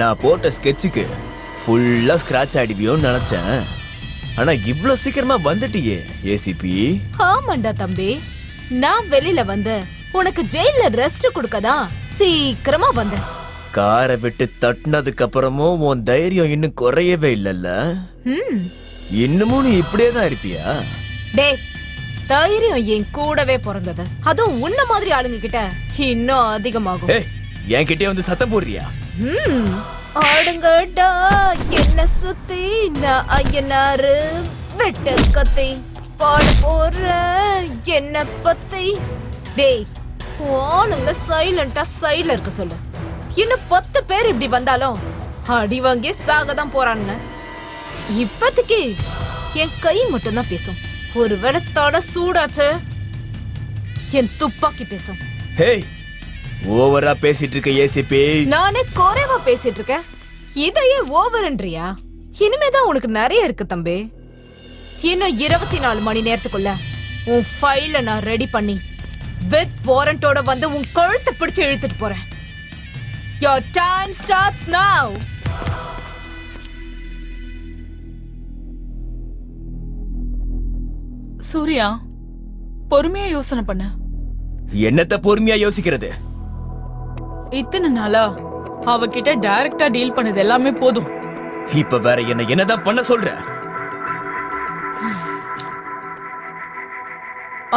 நான் போட்ட ஸ்கெட்சுக்கு ஃபுல்லா ஸ்கிராட்ச் ஆயிடுவியோன்னு நினைச்சேன். ஆனா இவ்ளோ சீக்கிரமா வந்துட்டியே ஏசிபி ஆமாண்டா தம்பி. நான் வெளியில வந்து உனக்கு ஜெயில ரெஸ்ட் கொடுக்கதான் சீக்கிரமா வந்தேன். காரை விட்டு தட்டினதுக்கு அப்புறமும் உன் தைரியம் இன்னும் குறையவே இல்லல்ல. இன்னமும் நீ இப்படியே தான் இருப்பியா? டேய் தைரியம் என் கூடவே பிறந்தது. அதுவும் உன்ன மாதிரி ஆளுங்க கிட்ட இன்னும் அதிகமாகும். என்கிட்டயே வந்து சத்தம் போடுறியா? ஆடுங்கடா என்ன சுத்தி? நான் ஐயனாரு வெட்ட கத்தை பாட போற என்ன பத்தி? டேய் ஆளுங்க சைலண்டா சைட்ல இருக்க சொல்லு. இன்னும் பத்து பேர் இப்படி வந்தாலும் அடி வாங்கி சாக தான் போறானுங்க. இப்பத்துக்கு என் கை மட்டும்தான் பேசும். ஒருவேளை தட சூடாச்சு என் துப்பாக்கி பேசும். ஹேய் ஓவரா பேசிட்டு இருக்க ஏசிபி நானே குறைவா பேசிட்டு இருக்கேன் இதையே ஓவர்ன்றியா இனிமேதான் உனக்கு நிறைய இருக்கு தம்பி. இன்னும் இருபத்தி நாலு மணி நேரத்துக்குள்ள உன் ஃபைல நான் ரெடி பண்ணி வித் வாரண்டோட வந்து உன் கழுத்தை பிடிச்சு இழுத்துட்டு போறேன். Your time starts now. Surya பொறுமையா யோசனை பண்ண. என்னத்த பொறுமையா யோசிக்கிறது? இத்தனை நாளா அவகிட்ட டைரக்டா டீல் பண்ணது எல்லாமே போதும். இப்ப வேற என்ன என்னதான் பண்ண சொல்ற?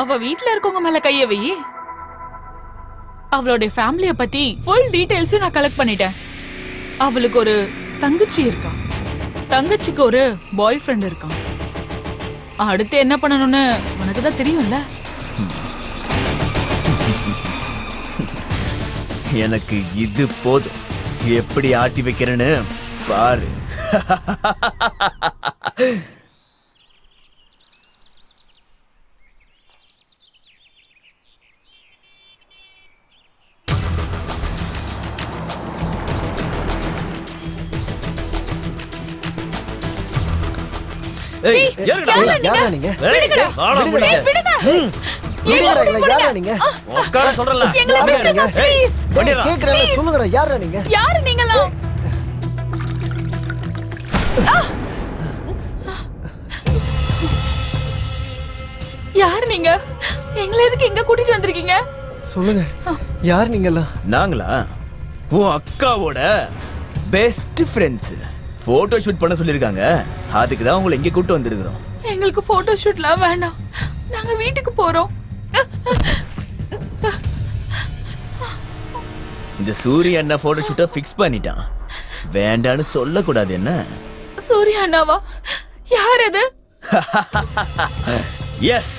அவ வீட்ல இருக்கவங்க மேல கைய வை. அவளுடைய ஃபேமிலிய பத்தி ஃபுல் டீடைல்ஸும் நான் கலெக்ட் பண்ணிட்டேன். அவளுக்கு ஒரு தங்கச்சி இருக்கா. தங்கச்சிக்கு ஒரு பாய் ஃப்ரெண்ட் இருக்கான் அடுத்து என்ன பண்ணணும்னு உனக்கு தான் தெரியும்ல எனக்கு இது போதும். எப்படி ஆட்டி வைக்கிறேன்னு பாரு. ஏய், யாரா நீங்க? யாரா நீங்க. விடுங்க. எங்களை, யாரா நீங்க? உட்கார சொல்றல. ப்ளீஸ். கேக்குறேன் சொல்லுங்கடா யாரா நீங்க? யாரு நீங்களாம் யாரு நீங்க? எங்களை எதுக்கு இங்க கூட்டிட்டு வந்திருக்கீங்க? சொல்லுங்க யார் நீங்கெல்லாம்? நாங்களா? உன் அக்காவோட பெஸ்ட் ஃப்ரெண்ட்ஸ் போட்டோ ஷூட் பண்ண சொல்லிருக்காங்க அதுக்கு தான் உங்களை இங்க கூட்டு வந்திருக்கிறோம். எங்களுக்கு போட்டோ ஷூட்லாம் வேண்டாம் நாங்க வீட்டுக்கு போறோம். இந்த சூரிய அண்ணா போட்டோ ஷூட்டை ஃபிக்ஸ் பண்ணிட்டான். வேண்டான்னு சொல்லக்கூடாது என்ன? சூர்யா அண்ணாவா? யார் அது? எஸ்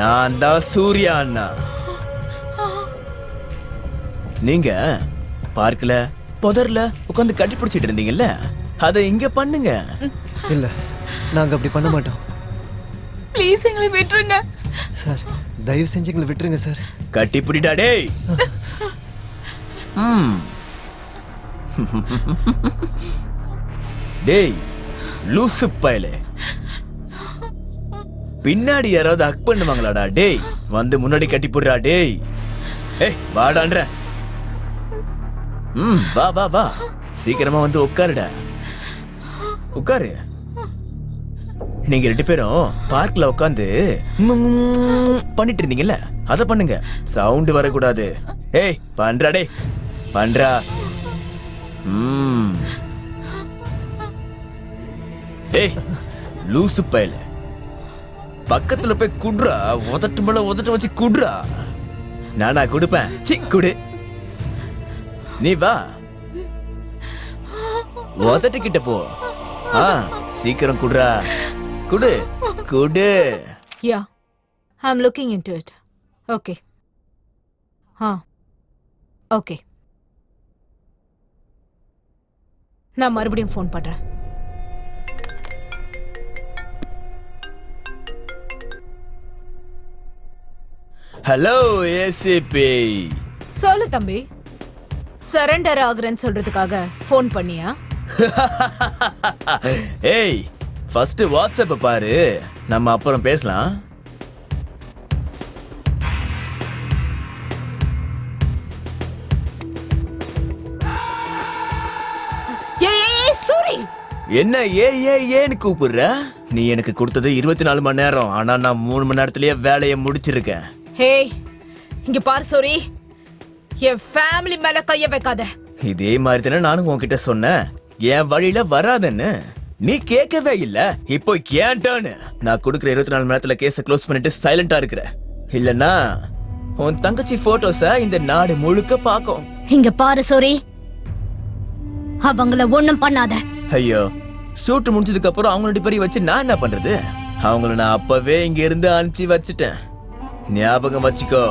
நான் தான் சூர்யா அண்ணா. நீங்க பார்க்கல புதர்ல உட்காந்து கட்டி பிடிச்சிட்டு இருந்தீங்கல்ல? அதை இங்க பண்ணுங்க. இல்ல நாங்க அப்படி பண்ண மாட்டோம். ப்ளீஸ் எங்களை விட்டுருங்க. சார் தயவு செஞ்சு எங்களை விட்டுருங்க சார். கட்டி பிடிடா டேய். ம். டேய் லூசு பயலே. பின்னாடி யாராவது ஹக் பண்ணுவாங்களாடா டேய். வந்து முன்னாடி கட்டி போடுறா டேய். ஏய் வாடான்ற. ம் வா வா வா. சீக்கிரமா வந்து உட்காருடா. உட்காரு. நீங்க ரெண்டு பேரும் பார்க்ல உட்காந்து பண்ணிட்டு இருந்தீங்கல்ல? அத பண்ணுங்க. சவுண்ட் வரக்கூடாது. ஏய் பண்றா டே பண்றா. ஏய் லூசு பயல. பக்கத்துல போய் குடுறா. உதட்டு மேல உதட்ட வச்சு குடுறா. நானா குடுப்பேன். சி குடு. நீ வா. உதட்டு கிட்ட போ. ஆ சீக்கிரம் குடுறா. குடு குடு Yeah, I'm looking into it. Okay. Huh. Okay. நான் மறுபடியும் ஃபோன் பண்றேன் ஹலோ ஏசிபி சொல்லு தம்பி சரண்டர் ஆகுறேன்னு சொல்றதுக்காக ஃபோன் பண்ணியா ஏய் ஃபர்ஸ்ட் வாட்ஸ்அப்பை பாரு. நம்ம அப்புறம் பேசலாம். என்ன ஏ ஏ ஏன்னு கூப்பிடுற? நீ எனக்கு கொடுத்தது இருபத்தி நாலு மணி நேரம். ஆனா நான் மூணு மணி நேரத்திலேயே வேலையை முடிச்சிருக்கேன். ஹே இங்க பாரு சோரி என் ஃபேமிலி மேல கைய வைக்காத. இதே மாதிரி தானே நானும் உன்கிட்ட சொன்னேன். என் வழியில வராதன்னு. நீ கேட்கவே இல்ல. இப்போ ஏன். நான் கொடுக்குற இருபத்தி நாலு மணி நேரத்துல கேஸ க்ளோஸ் பண்ணிட்டு சைலண்டா இருக்கிற. இல்லனா உன் தங்கச்சி போட்டோஸ இந்த நாடு முழுக்க பாக்கும் இங்க பாரு சோரி. அவங்கள ஒண்ணும் பண்ணாத. ஐயோ ஷூட் முடிஞ்சதுக்கு அப்புறம் அவங்களோட பெரிய வச்சு நான் என்ன பண்றது? அவங்கள நான் அப்பவே இங்க இருந்து அனுப்பிச்சு வச்சுட்டேன். ஞாபகம் வச்சுக்கோ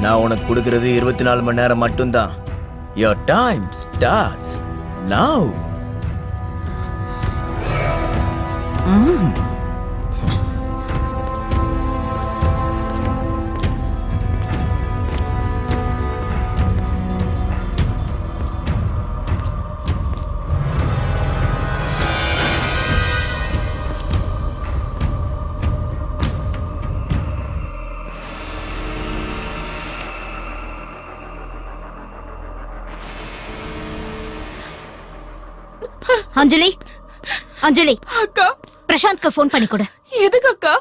நான் உனக்கு கொடுக்கறது இருபத்தி நாலு மணி நேரம் மட்டும்தான். Your time starts now 음. 안젤리? 안젤리! 아까 பிரசாந்த்க்கு ஃபோன் பண்ணி கொடு. எதுக்கு அக்கா?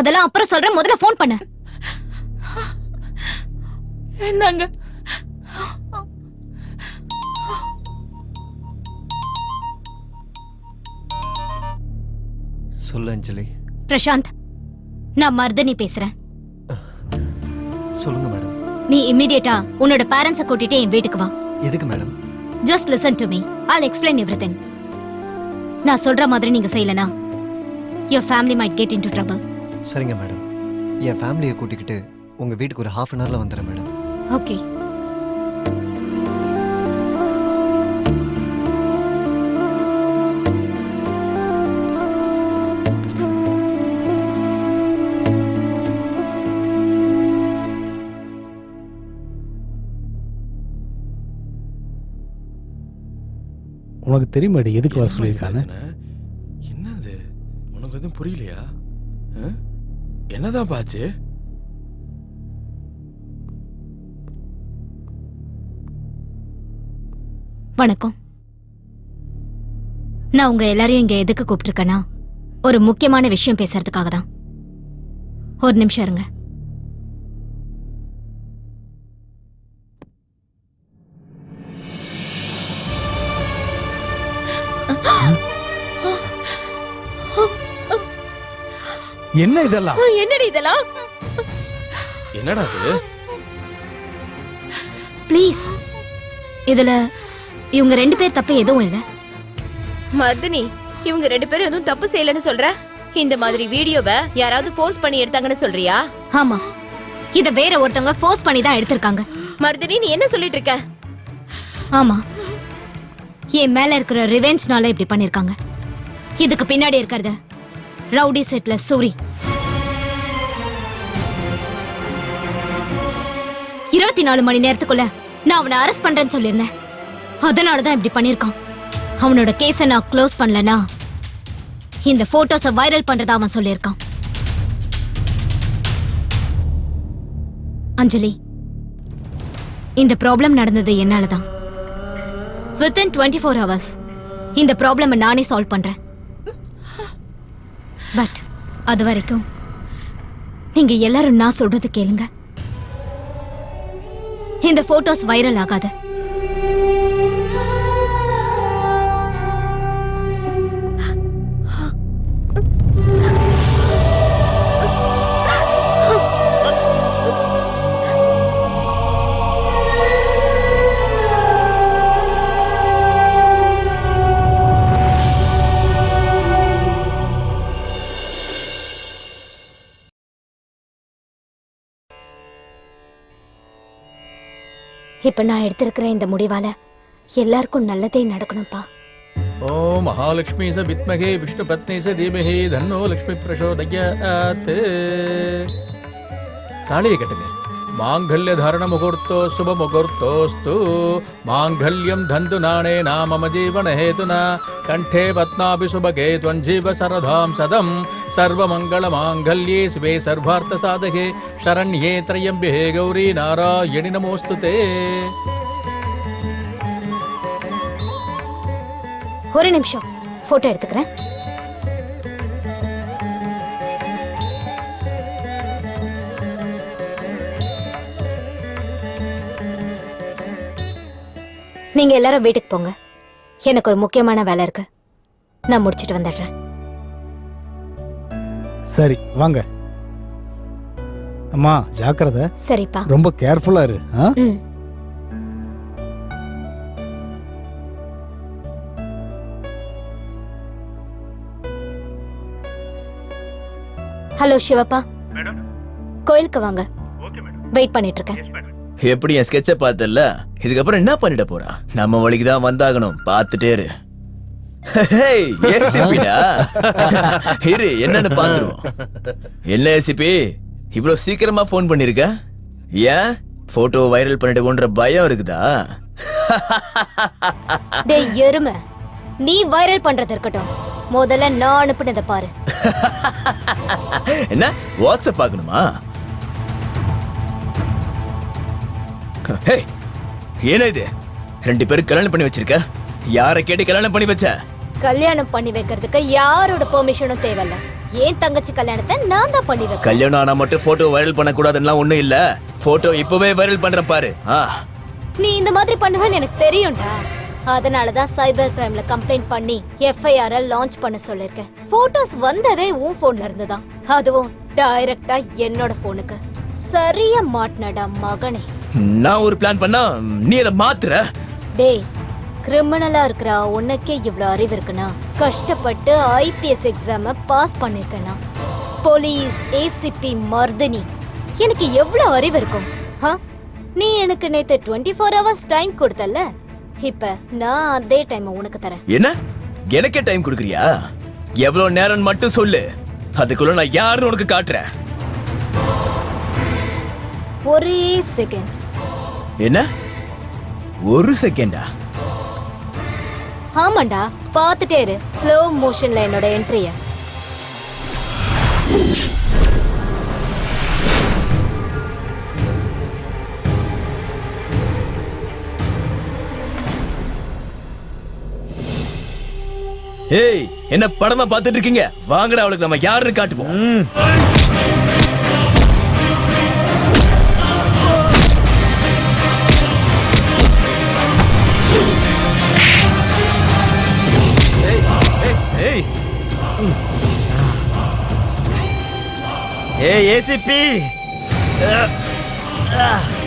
அதெல்லாம் அப்புறம் சொல்றேன். முதல்ல ஃபோன் பண்ணு. என்னங்க? சொல்லு அஞ்சலி. பிரசாந்த் நான் மர்தனி பேசுறேன். சொல்லுங்க மேடம். நீ இம்மிடியேட்டா உன்னோட பேரண்ட்ஸ கூட்டிட்டு என் வீட்டுக்கு வா. எதுக்கு madam? Just listen to me I'll explain everything நான் சொல்ற மாதிரி நீங்க செய்யலனா your family might get into trouble. சரிங்க மேடம். என் ஃபேமிலியை கூட்டிக்கிட்டு உங்க வீட்டுக்கு ஒரு ஹாஃப் அன் ஹவர்ல வந்துடுறேன் மேடம். ஓகே உனக்கு தெரியுமாடி எதுக்கு வர சொல்லியிருக்கான்னு உனக்கு எதுவும் புரியலையா? ஆ? என்னதான் பாச்சு? வணக்கம். நான் உங்க எல்லாரையும் இங்க எதுக்கு கூப்பிட்டுருக்கேன்னா ஒரு முக்கியமான விஷயம் பேசுறதுக்காக தான் ஒரு நிமிஷம் இருங்க. என்ன இதெல்லாம்? என்னடி இதெல்லாம்? என்னடா இது? ப்ளீஸ். இதுல இவங்க ரெண்டு பேர் தப்பு எதுவும் இல்ல. மர்தினி இவங்க ரெண்டு பேரும் எதுவும் தப்பு செய்யலன்னு சொல்ற? இந்த மாதிரி வீடியோவை யாராவது ஃபோர்ஸ் பண்ணி எடுத்தாங்கன்னு சொல்றியா? ஆமா. இத வேற ஒருத்தவங்க ஃபோர்ஸ் பண்ணி தான் எடுத்திருக்காங்க. மர்தினி நீ என்ன சொல்லிட்டு இருக்க? ஆமா. என் மேல இருக்கிற ரிவெஞ்ச்னால இப்படி பண்ணிருக்காங்க. இதுக்கு பின்னாடி இருக்கிறது ரவுடி செட்ல சூரி இருபத்தி நாலு மணி நேரத்துக்குள்ள நான் அவனை அரெஸ்ட் பண்றேன்னு சொல்லியிருந்தேன். அதனால தான் இப்படி பண்ணிருக்கான் அவனோட கேஸை நான் க்ளோஸ் பண்ணலனா இந்த போட்டோஸை வைரல் பண்றதா அவன் சொல்லியிருக்கான். அஞ்சலி இந்த ப்ராப்ளம் நடந்தது என்னால தான் வித்தின் டுவெண்ட்டி ஃபோர் ஹவர்ஸ் இந்த ப்ராப்ளமை நானே சால்வ் பண்றேன். பட் அது வரைக்கும் நீங்க எல்லாரும் நான் சொல்றது கேளுங்க. இந்த போட்டோஸ் வைரல் ஆகாது. இப்ப நான் எடுத்திருக்கிற இந்த முடிவால எல்லாருக்கும் நல்லதே நடக்கணும்ப்பா. ஓ மகாலட்சுமி ச வித்மகே விஷ்ணு பத்னி ச தீமஹி தன்னோ லக்ஷ்மி பிரசோதயாத். தாலியை கட்டுங்க. மாங்கல்ய தரண முகூர்த்தோ சுப முகூர்த்தோஸ்து மாங்கல்யம் தந்து நானே நாமம ஜீவன ஹேதுனா கண்டே பத்மாபி சுபகே துவஞ்சீவ சரதாம் சதம் சர்வமங்கள மாங்கல்யே சிவே சர்வார்த்த சாதகே சரண்யே திரையம்பே கௌரி நாராயணி நமோஸ்து தே ஒரு நிமிஷம். போட்டோ எடுத்துக்கிறேன். நீங்க எல்லாரும் வீட்டுக்கு போங்க. எனக்கு ஒரு முக்கியமான வேலை இருக்கு. நான் முடிச்சிட்டு வந்துடுறேன். சரி வாங்க. அம்மா ஜாக்கிரதை. சரிப்பா. ரொம்ப கேர்ஃபுல்லா இரு ஆ? ம். ஹலோ சிவப்பா. கோயிலுக்கு வாங்க. வெயிட் பண்ணிட்டு இருக்கேன். எப்படி என் ஸ்கெட்சை பார்த்தல இதுக்கப்புறம் என்ன பண்ணிட போறான் நம்ம வழிக்கு தான் வந்தாகணும். பார்த்துட்டே இரு. இரு என்னன்னு பாத்துருவோம் என்ன ஏசிபி இவ்வளவு சீக்கிரமா ஃபோன் பண்ணிருக்க? ஏன்? போட்டோ வைரல் பண்ணிடுவோன்ற பயம் இருக்குதா? டேய் எருமை. நீ வைரல் பண்றது இருக்கட்டும். முதல்ல நான் அனுப்புனதை பாரு. என்ன? வாட்ஸ்அப் பார்க்கணுமா? ஹேய், என்ன இது? ரெண்டு பேரும் கல்யாணம் பண்ணி வச்சிருக்க? யாரை கேட்டு கல்யாணம் பண்ணி வச்ச? கல்யாணம் பண்ணி வைக்கிறதுக்கு யாரோட பெர்மிஷனும் தேவையில்ல. ஏன் தங்கச்சி கல்யாணத்தை நான் தான் பண்ணி வைப்பேன் கல்யாணம் ஆனா மட்டும் போட்டோ வைரல் பண்ணக்கூடாதுன்னா ஒண்ணும் இல்ல. போட்டோ இப்பவே வைரல் பண்றேன் பாரு. ஆ. நீ இந்த மாதிரி பண்ணுவேன்னு எனக்கு தெரியும்டா. அதனால தான் சைபர் கிரைம்ல கம்ப்ளைண்ட் பண்ணி எஃப்ஐஆர் லான்ச் பண்ண சொல்லிருக்கேன் போட்டோஸ் வந்ததே உன் போன்ல இருந்து தான் அதுவும் டைரக்டா என்னோட போனுக்கு சரியா மாட்டினடா மகனே. நான் ஒரு பிளான் பண்ணா நீ அதை மாத்துற. டேய் கிரிமினலா இருக்கிற உனக்கே இவ்ளோ அறிவு இருக்குன்னா கஷ்டப்பட்டு ஐபிஎஸ் எக்ஸாம பாஸ் பண்ணிருக்கேனா போலீஸ் ஏசிபி மர்தினி. எனக்கு எவ்வளவு அறிவு இருக்கும்? ஹ? நீ எனக்கு நேத்து டுவெண்ட்டி ஃபோர் ஹவர்ஸ் டைம் கொடுத்தல இப்ப நான் அதே டைம் உனக்கு தரேன். என்ன? எனக்கே டைம் கொடுக்குறியா? எவ்வளவு நேரம் மட்டும் சொல்லு. அதுக்குள்ள நான் யாருன்னு உனக்கு காட்டுறேன். ஒரே செகண்ட் என்ன? ஒரு செகண்டா? ஆமாண்டா பாத்துட்டே இரு. ஸ்லோ மோஷன்ல என்னோட என்ட்ரிய ஏய் என்ன படமா பார்த்துட்டு இருக்கீங்க? வாங்கடா அவளுக்கு நம்ம யாருன்னு காட்டுவோம். ஏய் ஏசிபி ஏய், உன்னை விட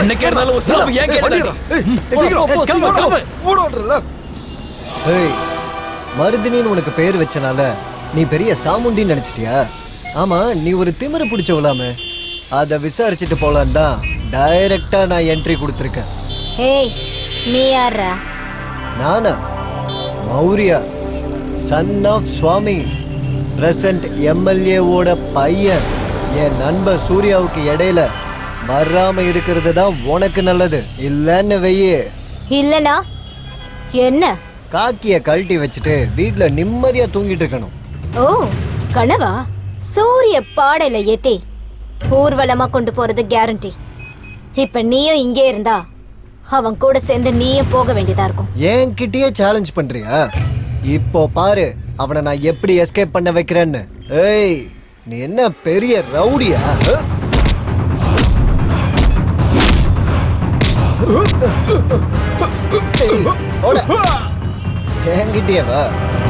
என்னைக்கா இருந்தாலும் ஒரு செலவு ஏன் கேட்டா ஏய் மருதினின்னு உனக்கு பேர் வச்சனால நீ பெரிய சாமுண்டின்னு நினைச்சிட்டியா? ஆமா நீ ஒரு திமிரு பிடிச்சவளாமே. அதை விசாரிச்சுட்டு போலான் தான் டைரக்டா நான் என்ட்ரி கொடுத்துருக்கேன். ஏய் நீ யாரா நானா? Maurya. Son of Swami. Present எம்எல்ஏவோட பையன். என் நண்பர் சூர்யாவுக்கு இடையில வராம இருக்கிறது தான் உனக்கு நல்லது. இல்லைன்னு வெய்யே இல்லனா என்ன? காக்கிய கழட்டி வச்சுட்டு வீட்ல நிம்மதியா தூங்கிட்டு இருக்கணும். ஓ கனவா? சூரிய பாடையில ஏத்தி ஊர்வலமா கொண்டு போறது கேரண்டி இப்ப நீயும் இங்கே இருந்தா அவன் கூட சேர்ந்து நீயும் போக வேண்டியதா இருக்கும். என்கிட்டயே சேலஞ்ச் பண்றியா? இப்போ பாரு அவனை நான் எப்படி எஸ்கேப் பண்ண வைக்கிறேன்னு. ஏய் நீ என்ன பெரிய ரவுடியா? அஹ்?